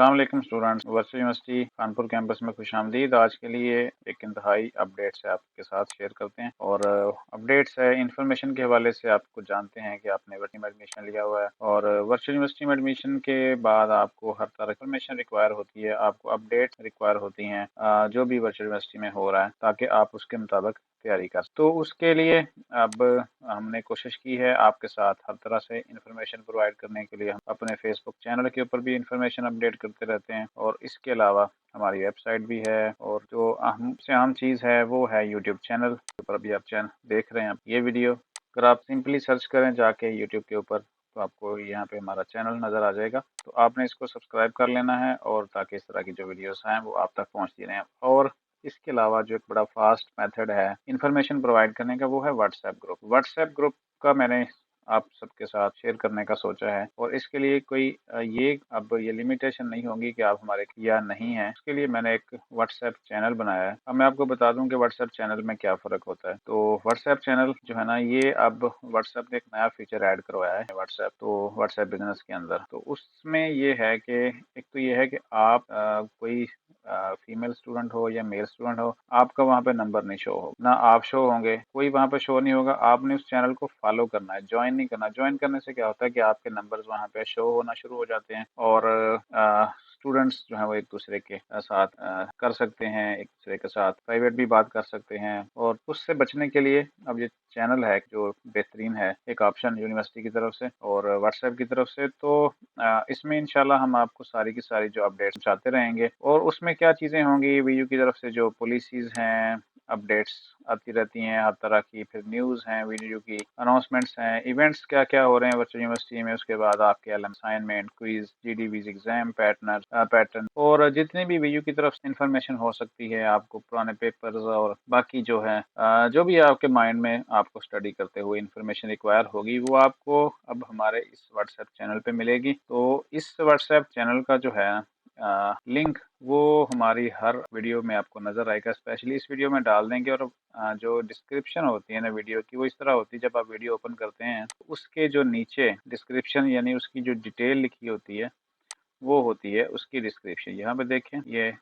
अल्लाम students. Virtual university Kanpur campus में खुश आमदीद। आज के लिए एक इंतहाई अपडेट्स है आपके साथ शेयर करते हैं और अपडेट्स है, इन्फॉर्मेशन के हवाले से आपको जानते हैं कि आपने वर्चुअल में एडमिशन लिया हुआ है और वर्चुअल यूनिवर्सिटी में एडमिशन के बाद आपको हर तरह इन्फॉर्मेशन रिक्वायर होती है, आपको अपडेट रिक्वायर होती हैं जो भी वर्चुअल यूनिवर्सिटी में हो रहा है, ताकि आप उसके मुताबिक तैयारी कर। तो उसके लिए अब हमने कोशिश की है आपके साथ हर तरह से इन्फॉर्मेशन प्रोवाइड करने के लिए। हम अपने फेसबुक चैनल के ऊपर भी इन्फॉर्मेशन अपडेट करते रहते हैं और इसके अलावा हमारी वेबसाइट भी है और जो अहम से अहम चीज़ है वो है यूट्यूब चैनल ऊपर अभी आप चैनल देख रहे हैं। आप ये वीडियो अगर आप सिंपली सर्च करें जाके यूट्यूब के ऊपर तो आपको यहाँ पे हमारा चैनल नज़र आ जाएगा। तो आपने इसको सब्सक्राइब कर लेना है और ताकि इस तरह की जो वीडियोस हैं वो आप तक पहुँचती रहें। और इसके अलावा जो एक बड़ा फास्ट मेथड है इन्फॉर्मेशन प्रोवाइड करने का वो है व्हाट्सएप ग्रुप व्हाट्सएप ग्रुप का मैंने आप सबके साथ शेयर करने का सोचा है और इसके लिए कोई ये अब ये लिमिटेशन नहीं होगी कि आप हमारे या नहीं है। इसके लिए मैंने एक व्हाट्सएप चैनल बनाया है। अब मैं आपको बता दूँ कि व्हाट्सएप चैनल में क्या फ़र्क होता है। तो व्हाट्सएप चैनल जो है ना ये अब व्हाट्सएप ने एक नया फीचर ऐड करवाया है व्हाट्सएप तो व्हाट्सएप बिज़नेस के अंदर। तो उसमें ये है कि एक तो ये है कि आप आ, कोई फीमेल स्टूडेंट हो या मेल स्टूडेंट हो, आपका वहाँ पे नंबर नहीं शो हो ना आप शो होंगे, कोई वहाँ पे शो नहीं होगा। आपने उस चैनल को फॉलो करना है ज्वाइन नहीं करना। ज्वाइन करने से क्या होता है कि आपके नंबर्स वहाँ पे शो होना शुरू हो जाते हैं और स्टूडेंट्स जो है वो एक दूसरे के साथ कर सकते हैं, एक दूसरे के साथ प्राइवेट भी बात कर सकते हैं और उससे बचने के लिए अब ये चैनल है जो बेहतरीन है, एक ऑप्शन यूनिवर्सिटी की तरफ़ से और व्हाट्सएप की तरफ़ से तो इसमें इनशाला हम आपको सारी की सारी जो अपडेट्स चाहते रहेंगे और उसमें क्या चीज़ें होंगी, वीयू की तरफ़ से जो पॉलिसीज़ हैं अपडेट्स आती रहती हैं, हर तरह की फिर न्यूज़ हैं वीडियो की अनाउंसमेंट्स हैं इवेंट्स क्या क्या हो रहे हैं वर्चुअल यूनिवर्सिटी में, उसके बाद आपके एल असाइनमेंट क्विज जी एग्ज़ाम पैटर्न पैटर्न और जितनी भी वीडियो की तरफ़ इंफॉर्मेशन हो सकती है, आपको पुराने पेपर्स और बाकी जो है जो भी आपके माइंड में आपको स्टडी करते हुए इन्फॉर्मेशन रिक्वायर होगी, वो आपको अब हमारे इस व्हाट्सएप चैनल पे मिलेगी। तो इस व्हाट्सएप चैनल का जो है लिंक वो हमारी हर वीडियो में आपको नज़र आएगा। स्पेशली इस वीडियो में डाल देंगे और जो डिस्क्रिप्शन होती है ना वीडियो की वो इस तरह होती है। जब आप वीडियो ओपन करते हैं तो उसके जो नीचे डिस्क्रिप्शन यानी उसकी जो डिटेल लिखी होती है वो होती है उसकी डिस्क्रिप्शन यहाँ पे देखें ये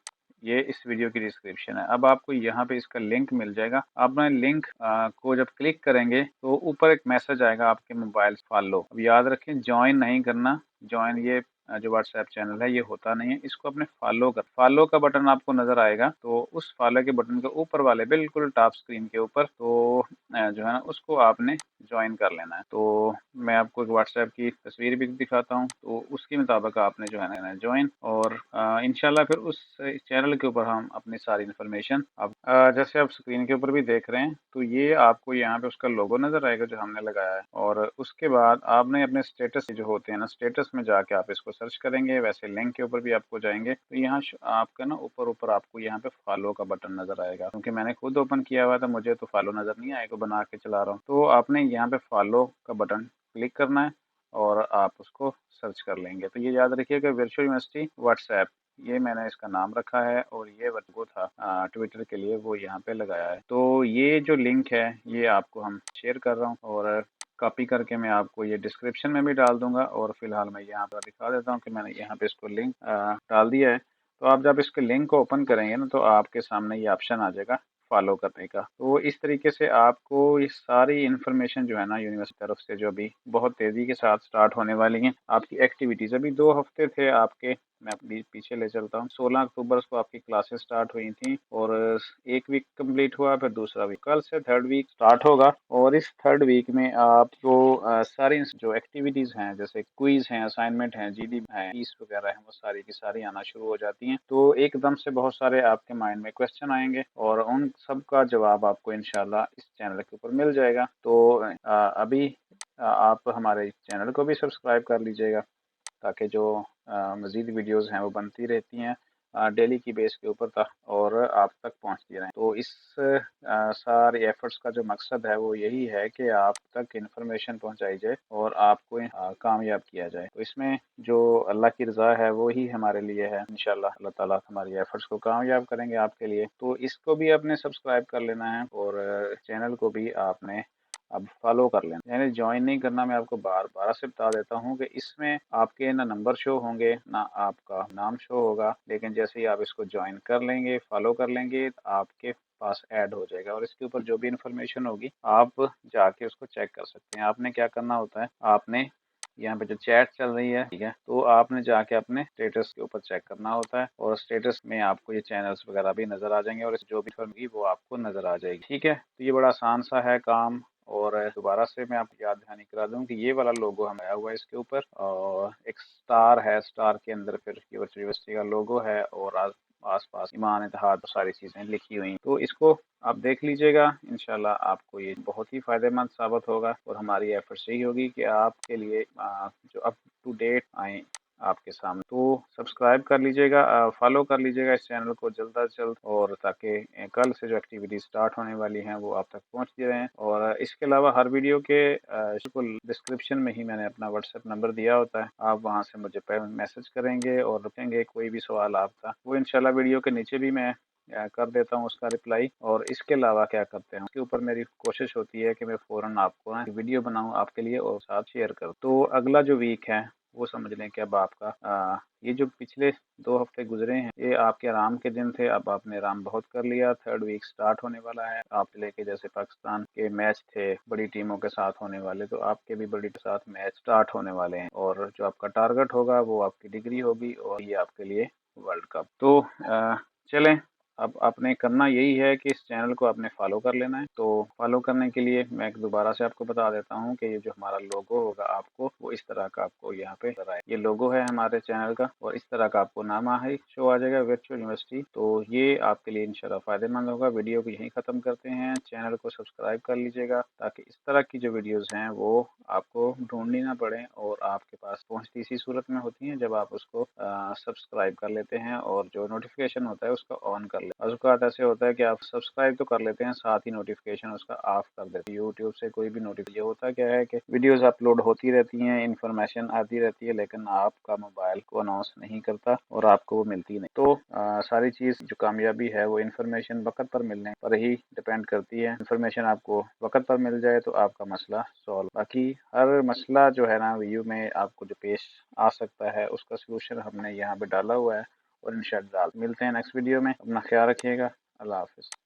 ये इस वीडियो की डिस्क्रिप्शन है। अब आपको यहाँ पे इसका लिंक मिल जाएगा। आप लिंक आ, को जब क्लिक करेंगे तो ऊपर एक मैसेज आएगा आपके मोबाइल फॉलो अब याद रखें ज्वाइन नहीं करना। ज्वाइन ये जो व्हाट्सएप चैनल है, ये होता नहीं है। इसको अपने फॉलो कर फॉलो का बटन आपको नज़र आएगा तो उस फॉलो के बटन के ऊपर वाले, बिल्कुल टॉप स्क्रीन के ऊपर तो जो है ना, उसको आपने ज्वाइन कर लेना है। तो मैं आपको एक व्हाट्सएप की तस्वीर भी दिखाता हूँ तो उसके मुताबिक आपने जो है ना ज्वाइन और इनशाला फिर उस चैनल के ऊपर हम अपनी सारी इन्फॉर्मेशन अब जैसे आप स्क्रीन के ऊपर भी देख रहे हैं तो ये आपको यहाँ पे उसका लोगो नज़र आएगा जो हमने लगाया है। और उसके बाद आपने अपने स्टेटस जो होते हैं ना, स्टेटस में जाके आप इसको सर्च करेंगे, वैसे लिंक के ऊपर भी आपको जाएँगे। तो यहाँ आपका ना ऊपर ऊपर आपको यहाँ पे फॉलो का बटन नज़र आएगा। क्योंकि मैंने खुद ओपन किया हुआ था, मुझे तो फॉलो नज़र नहीं आएगा बना के चला रहा हूँ। तो आपने यहाँ पे फॉलो का बटन क्लिक करना है और आप उसको सर्च कर लेंगे। तो ये याद रखिए कि वर्चुअल यूनिवर्सिटी व्हाट्सएप ये मैंने इसका नाम रखा है और ये वो था ट्विटर के लिए वो यहाँ पे लगाया है। तो ये जो लिंक है, ये आपको हम शेयर कर रहा हूँ और कॉपी करके मैं आपको ये डिस्क्रिप्शन में भी डाल दूँगा और फ़िलहाल मैं यहाँ पर दिखा देता हूँ कि मैंने यहाँ पे इसको लिंक डाल दिया है। तो आप जब इसके लिंक को ओपन करेंगे ना तो आपके सामने ये ऑप्शन आ जाएगा फॉलो करने का। तो इस तरीके से आपको ये सारी इन्फॉर्मेशन जो है ना यूनिवर्सिटी तरफ़ से जो अभी बहुत तेज़ी के साथ स्टार्ट होने वाली हैं। आपकी एक्टिविटीज़ अभी दो हफ़्ते थे आपके मैं अपनी पीछे ले चलता हूँ। 16 अक्टूबर को आपकी क्लासेस स्टार्ट हुई थी और एक वीक कंप्लीट हुआ, फिर दूसरा वीक। कल से थर्ड वीक स्टार्ट होगा और इस थर्ड वीक में आपको सारी जो एक्टिविटीज़ हैं, जैसे क्विज हैं, असाइनमेंट हैं जीडी हैं ईस वगैरह हैं, वो सारी की सारी आना शुरू हो जाती हैं। तो एकदम से बहुत सारे आपके माइंड में क्वेश्चन आएँगे और उन सब का जवाब आपको इनशाला इस चैनल के ऊपर मिल जाएगा। तो अभी आप हमारे चैनल को भी सब्सक्राइब कर लीजिएगा। ताकि जो मज़ीद वीडियोस हैं वो बनती रहती हैं डेली की बेस के ऊपर तक और आप तक पहुँचती रहें। तो इस सारे एफर्ट्स का जो मकसद है वो यही है कि आप तक इंफॉर्मेशन पहुंचाई जाए और आपको कामयाब किया जाए। तो इसमें जो अल्लाह की रज़ा है वो ही हमारे लिए है। इन अल्लाह ताला हमारी एफर्ट्स को कामयाब करेंगे आपके लिए। तो इसको भी आपने सब्सक्राइब कर लेना है और चैनल को भी आपने अब फॉलो कर लेना। यानी ज्वाइन नहीं करना मैं आपको बार बार से बता देता हूँ कि इसमें आपके ना नंबर शो होंगे, ना आपका नाम शो होगा, लेकिन जैसे ही आप इसको ज्वाइन कर लेंगे फॉलो कर लेंगे तो आपके पास ऐड हो जाएगा और इसके ऊपर जो भी इंफॉर्मेशन होगी, आप जाके उसको चेक कर सकते हैं। आपने क्या करना होता है? आपने यहाँ पे जो चैट चल रही है, ठीक है तो आपने जाके अपने स्टेटस के ऊपर चेक करना होता है और स्टेटस में आपको ये चैनल्स वगैरह भी नज़र आ जाएँगे और जो भी होगी वो आपको नज़र आ जाएगी, ठीक है? तो ये बड़ा आसान सा है काम। और दोबारा से मैं आपको याद दहानी करा दूँ कि ये वाला लोगो हम आया हुआ है इसके ऊपर, और एक स्टार है स्टार के अंदर फिर यूनिवर्सिटी का लोगो है, और आस पास ईमान इतिहाद सारी चीज़ें लिखी हुई तो इसको आप देख लीजिएगा इनशाला आपको ये बहुत ही फ़ायदेमंद साबित होगा, और हमारी एफर्ट यही होगी कि आपके लिए जो अप टू डेट आए आपके सामने। तो सब्सक्राइब कर लीजिएगा फॉलो कर लीजिएगा इस चैनल को जल्द अज जल्द और ताकि कल से जो एक्टिविटी स्टार्ट होने वाली हैं वो आप तक पहुँचती रहें। और इसके अलावा हर वीडियो के बिल्कुल डिस्क्रिप्शन में ही मैंने अपना व्हाट्सएप नंबर दिया होता है। आप वहाँ से मुझे मैसेज करेंगे और रुकेंगे कोई भी सवाल आपका, वो इनशाला वीडियो के नीचे भी मैं कर देता हूँ उसका रिप्लाई और इसके अलावा क्या करते हैं, उसके ऊपर मेरी कोशिश होती है कि मैं फ़ौरन आपको वीडियो बनाऊँ आपके लिए और साथ शेयर करूँ। तो अगला जो वीक है वो समझ लें कि अब आपका आ, ये जो पिछले दो हफ़्ते गुजरे हैं ये आपके आराम के दिन थे अब आपने आराम बहुत कर लिया थर्ड वीक स्टार्ट होने वाला है। आप लेके जैसे पाकिस्तान के मैच थे बड़ी टीमों के साथ होने वाले तो आपके भी बड़ी के साथ मैच स्टार्ट होने वाले हैं। और जो आपका टारगेट होगा वो आपकी डिग्री होगी और ये आपके लिए वर्ल्ड कप तो चलें अब आपने करना यही है कि इस चैनल को आपने फॉलो कर लेना है। तो फॉलो करने के लिए मैं दोबारा से आपको बता देता हूँ कि ये जो हमारा लोगो होगा आपको, वो इस तरह का आपको यहाँ पे आए ये लोगो है हमारे चैनल का और इस तरह का आपको नाम है शो आ जाएगा वर्चुअल यूनिवर्सिटी तो ये आपके लिए इंशाल्लाह फ़ायदेमंद होगा। वीडियो को यहीं ख़त्म करते हैं। चैनल को सब्सक्राइब कर लीजिएगा ताकि इस तरह की जो वीडियोज़ हैं, वो आपको ढूंढनी ना पड़े और आपके पास पहुँचती इसी सूरत में होती हैं जब आप उसको सब्सक्राइब कर लेते हैं और जो नोटिफिकेशन होता है उसका ऑन कर अज़ुकात ऐसे होता है कि आप सब्सक्राइब तो कर लेते हैं साथ ही नोटिफिकेशन उसका ऑफ़ कर देते हैं। यूट्यूब से कोई भी नोटिफिकेशन होता क्या है कि वीडियोस अपलोड होती रहती हैं इन्फॉर्मेशन आती रहती है लेकिन आपका मोबाइल को अनाउंस नहीं करता और आपको वो मिलती नहीं। तो आ, सारी चीज़ जो कामयाबी है वो इन्फॉर्मेशन वक्त पर मिलने पर ही डिपेंड करती है। इन्फॉर्मेशन आपको वक्त पर मिल जाए तो आपका मसला सॉल्व बाकी हर मसला जो है ना व्यू में आपको जो पेश आ सकता है उसका सोल्यूशन हमने यहाँ पे डाला हुआ है। और इन मिलते हैं नेक्स्ट वीडियो में। अपना ख्याल रखिएगा। अल्लाह हाफिज़।